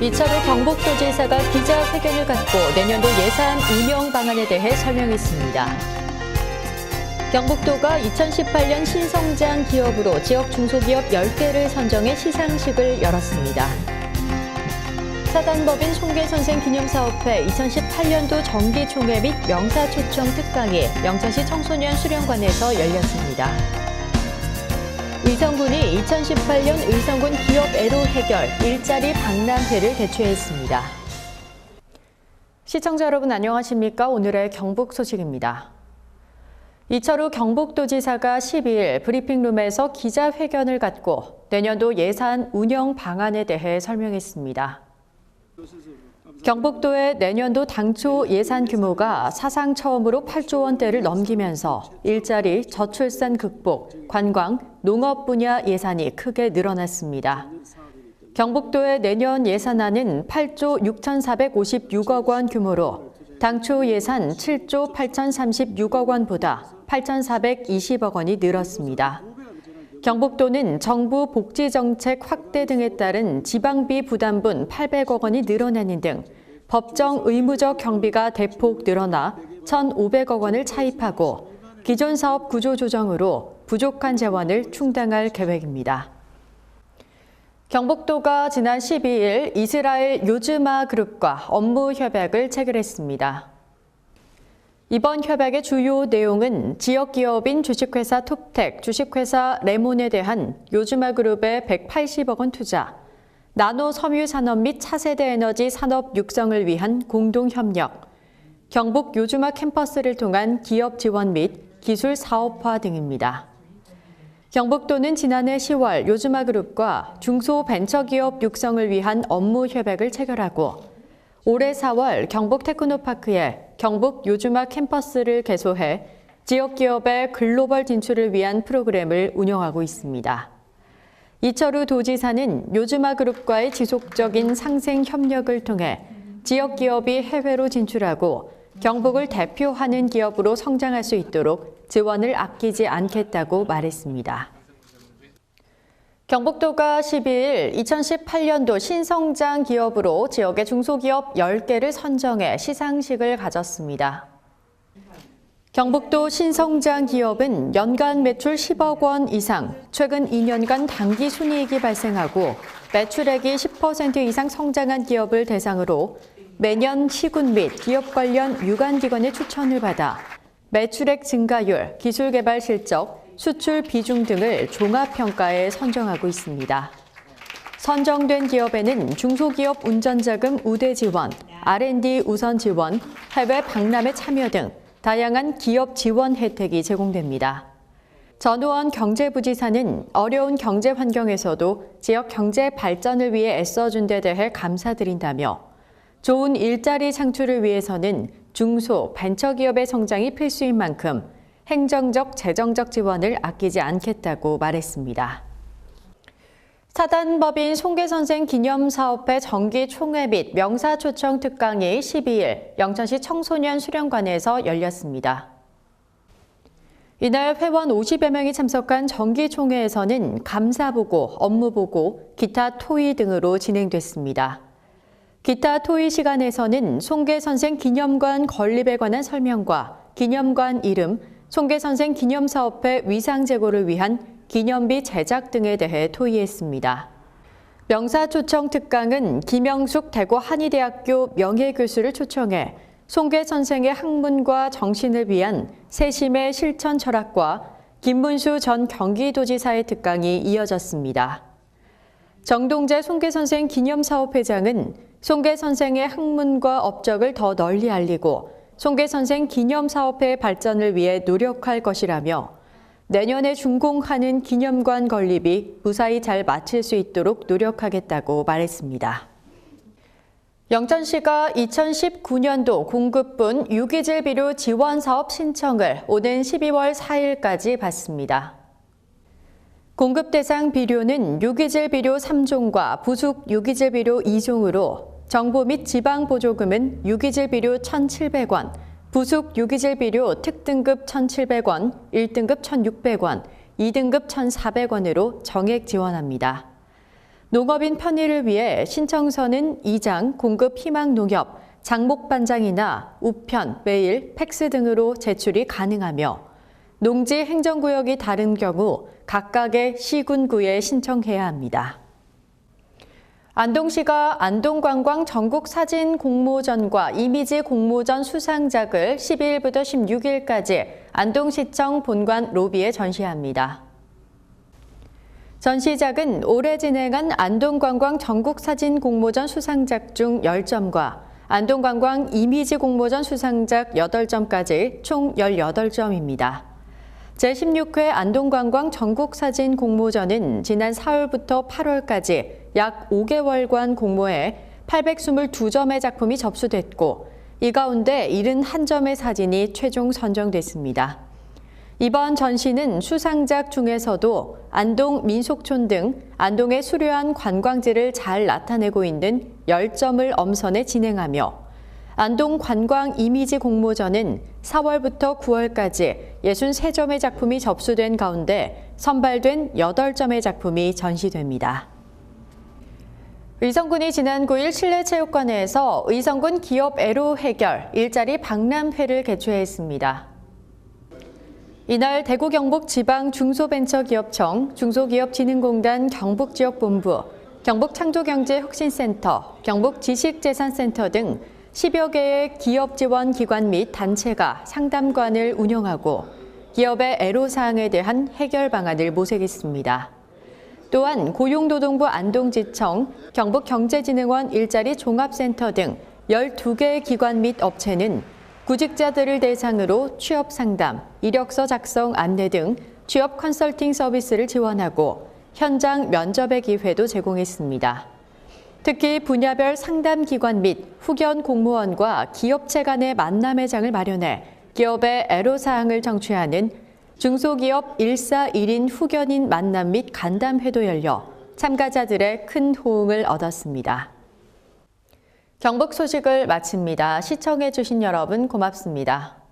이차로 경북도지사가 기자회견을 갖고 내년도 예산 운영 방안에 대해 설명했습니다. 경북도가 2018년 신성장 기업으로 지역 중소기업 10개를 선정해 시상식을 열었습니다. 사단법인 송계선생 기념사업회 2018년도 정기총회 및 명사초청 특강이 영천시 청소년 수련관에서 열렸습니다. 의성군이 2018년 의성군 기업 애로 해결 일자리 박람회를 개최했습니다. 시청자 여러분 안녕하십니까? 오늘의 경북 소식입니다. 이철우 경북도지사가 12일 브리핑룸에서 기자회견을 갖고 내년도 예산 운영 방안에 대해 설명했습니다. 경북도의 내년도 당초 예산 규모가 사상 처음으로 8조 원대를 넘기면서 일자리, 저출산 극복, 관광, 농업 분야 예산이 크게 늘어났습니다. 경북도의 내년 예산안은 8조 6,456억 원 규모로 당초 예산 7조 8,036억 원보다 8,420억 원이 늘었습니다. 경북도는 정부 복지 정책 확대 등에 따른 지방비 부담분 800억 원이 늘어나는 등 법정 의무적 경비가 대폭 늘어나 1,500억 원을 차입하고 기존 사업 구조 조정으로 부족한 재원을 충당할 계획입니다. 경북도가 지난 12일 이스라엘 요즈마 그룹과 업무 협약을 체결했습니다. 이번 협약의 주요 내용은 지역 기업인 주식회사 톱텍, 주식회사 레몬에 대한 요즈마 그룹의 180억 원 투자, 나노 섬유 산업 및 차세대 에너지 산업 육성을 위한 공동 협력, 경북 요즈마 캠퍼스를 통한 기업 지원 및 기술 사업화 등입니다. 경북도는 지난해 10월 요즈마 그룹과 중소벤처기업 육성을 위한 업무 협약을 체결하고 올해 4월 경북 테크노파크에 경북 요즈마 캠퍼스를 개소해 지역 기업의 글로벌 진출을 위한 프로그램을 운영하고 있습니다. 이철우 도지사는 요즈마 그룹과의 지속적인 상생 협력을 통해 지역 기업이 해외로 진출하고 경북을 대표하는 기업으로 성장할 수 있도록 지원을 아끼지 않겠다고 말했습니다. 경북도가 12일 2018년도 신성장 기업으로 지역의 중소기업 10개를 선정해 시상식을 가졌습니다. 경북도 신성장 기업은 연간 매출 10억 원 이상, 최근 2년간 단기 순이익이 발생하고 매출액이 10% 이상 성장한 기업을 대상으로 매년 시군 및 기업 관련 유관기관의 추천을 받아 매출액 증가율, 기술 개발 실적, 수출 비중 등을 종합평가에 선정하고 있습니다. 선정된 기업에는 중소기업 운전자금 우대 지원, R&D 우선 지원, 해외 박람회 참여 등 다양한 기업 지원 혜택이 제공됩니다. 전우원 경제부지사는 어려운 경제 환경에서도 지역 경제 발전을 위해 애써준 데 대해 감사드린다며 좋은 일자리 창출을 위해서는 중소, 벤처기업의 성장이 필수인 만큼 행정적, 재정적 지원을 아끼지 않겠다고 말했습니다. 사단법인 송계선생 기념사업회 정기총회 및 명사초청 특강이 12일 영천시 청소년 수련관에서 열렸습니다. 이날 회원 50여 명이 참석한 정기총회에서는 감사보고, 업무보고, 기타 토의 등으로 진행됐습니다. 기타 토의 시간에서는 송계선생 기념관 건립에 관한 설명과 기념관 이름, 송계선생 기념사업회 위상 제고를 위한 기념비 제작 등에 대해 토의했습니다. 명사초청 특강은 김영숙 대구 한의대학교 명예교수를 초청해 송계 선생의 학문과 정신을 위한 세심의 실천 철학과 김문수 전 경기도지사의 특강이 이어졌습니다. 정동재 송계 선생 기념사업 회장은 송계 선생의 학문과 업적을 더 널리 알리고 송계 선생 기념 사업회 발전을 위해 노력할 것이라며 내년에 준공하는 기념관 건립이 무사히 잘 마칠 수 있도록 노력하겠다고 말했습니다. 영천시가 2019년도 공급분 유기질 비료 지원 사업 신청을 오는 12월 4일까지 받습니다. 공급 대상 비료는 유기질 비료 3종과 부속 유기질 비료 2종으로 정부 및 지방 보조금은 유기질 비료 1,700원, 부속 유기질 비료 특등급 1,700원, 1등급 1,600원, 2등급 1,400원으로 정액 지원합니다. 농업인 편의를 위해 신청서는 이장, 공급 희망 농협, 장목 반장이나 우편, 메일, 팩스 등으로 제출이 가능하며 농지 행정구역이 다른 경우 각각의 시군구에 신청해야 합니다. 안동시가 안동관광 전국사진 공모전과 이미지 공모전 수상작을 12일부터 16일까지 안동시청 본관 로비에 전시합니다. 전시작은 올해 진행한 안동관광 전국사진 공모전 수상작 중 10점과 안동관광 이미지 공모전 수상작 8점까지 총 18점입니다. 제16회 안동관광 전국사진 공모전은 지난 4월부터 8월까지 약 5개월간 공모해 822점의 작품이 접수됐고 이 가운데 71점의 사진이 최종 선정됐습니다. 이번 전시는 수상작 중에서도 안동 민속촌 등 안동의 수려한 관광지를 잘 나타내고 있는 10점을 엄선해 진행하며 안동 관광 이미지 공모전은 4월부터 9월까지 63점의 작품이 접수된 가운데 선발된 8점의 작품이 전시됩니다. 의성군이 지난 9일 실내체육관에서 의성군 기업 애로 해결 일자리 박람회를 개최했습니다. 이날 대구 경북 지방 중소벤처기업청, 중소기업진흥공단 경북지역본부, 경북 창조경제혁신센터, 경북 지식재산센터 등 10여 개의 기업 지원 기관 및 단체가 상담관을 운영하고 기업의 애로사항에 대한 해결 방안을 모색했습니다. 또한 고용노동부 안동지청, 경북경제진흥원 일자리 종합센터 등 12개의 기관 및 업체는 구직자들을 대상으로 취업 상담, 이력서 작성 안내 등 취업 컨설팅 서비스를 지원하고 현장 면접의 기회도 제공했습니다. 특히 분야별 상담 기관 및 후견 공무원과 기업체 간의 만남의 장을 마련해 기업의 애로사항을 정취하는 중소기업 1사 1인 후견인 만남 및 간담회도 열려 참가자들의 큰 호응을 얻었습니다. 경북 소식을 마칩니다. 시청해주신 여러분 고맙습니다.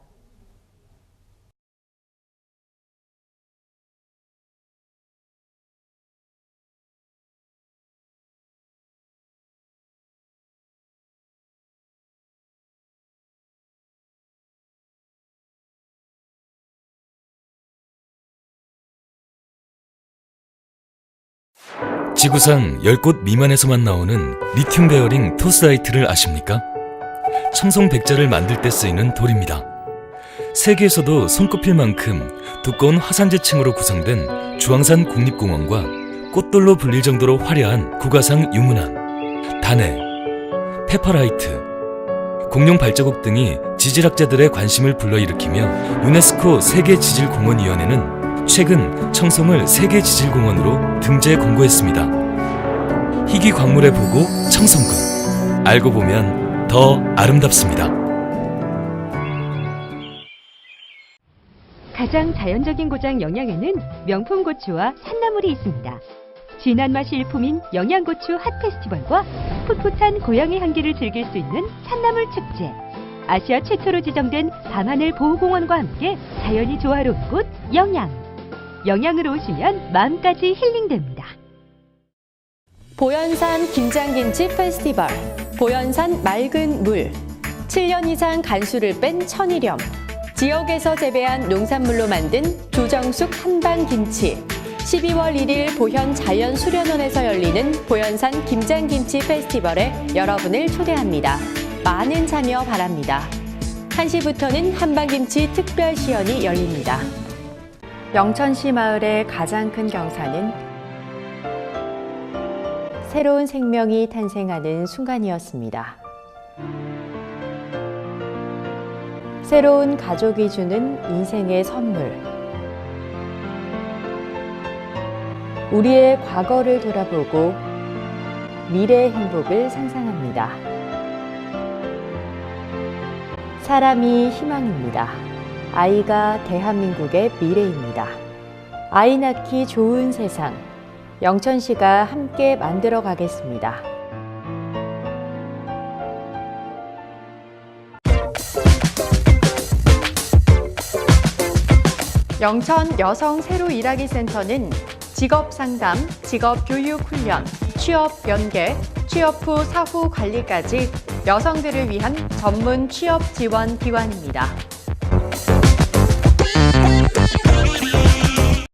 지구상 10곳 미만에서만 나오는 리튬 베어링 토스아이트를 아십니까? 청송 백자를 만들 때 쓰이는 돌입니다. 세계에서도 손꼽힐 만큼 두꺼운 화산재층으로 구성된 주황산 국립공원과 꽃돌로 불릴 정도로 화려한 국가상 유문안, 단해, 페퍼라이트, 공룡 발자국 등이 지질학자들의 관심을 불러일으키며 유네스코 세계지질공원위원회는 최근 청송을 세계지질공원으로 등재 공고했습니다. 희귀 광물의 보고 청송군. 알고 보면 더 아름답습니다. 가장 자연적인 고장 영양에는 명품 고추와 산나물이 있습니다. 진한 맛이 일품인 영양고추 핫 페스티벌과 풋풋한 고향의 향기를 즐길 수 있는 산나물 축제. 아시아 최초로 지정된 밤하늘 보호공원과 함께 자연이 조화로운 곳 영양. 영양으로 오시면 마음까지 힐링됩니다. 보현산 김장김치 페스티벌, 보현산 맑은 물, 7년 이상 간수를 뺀 천일염, 지역에서 재배한 농산물로 만든 조정숙 한방김치, 12월 1일 보현 자연수련원에서 열리는 보현산 김장김치 페스티벌에 여러분을 초대합니다. 많은 참여 바랍니다. 1시부터는 한방김치 특별 시연이 열립니다. 영천시 마을의 가장 큰 경사는 새로운 생명이 탄생하는 순간이었습니다. 새로운 가족이 주는 인생의 선물. 우리의 과거를 돌아보고 미래의 행복을 상상합니다. 사람이 희망입니다. 아이가 대한민국의 미래입니다. 아이 낳기 좋은 세상. 영천시가 함께 만들어 가겠습니다. 영천 여성 새로 일하기 센터는 직업 상담, 직업 교육 훈련, 취업 연계, 취업 후 사후 관리까지 여성들을 위한 전문 취업 지원 기관입니다.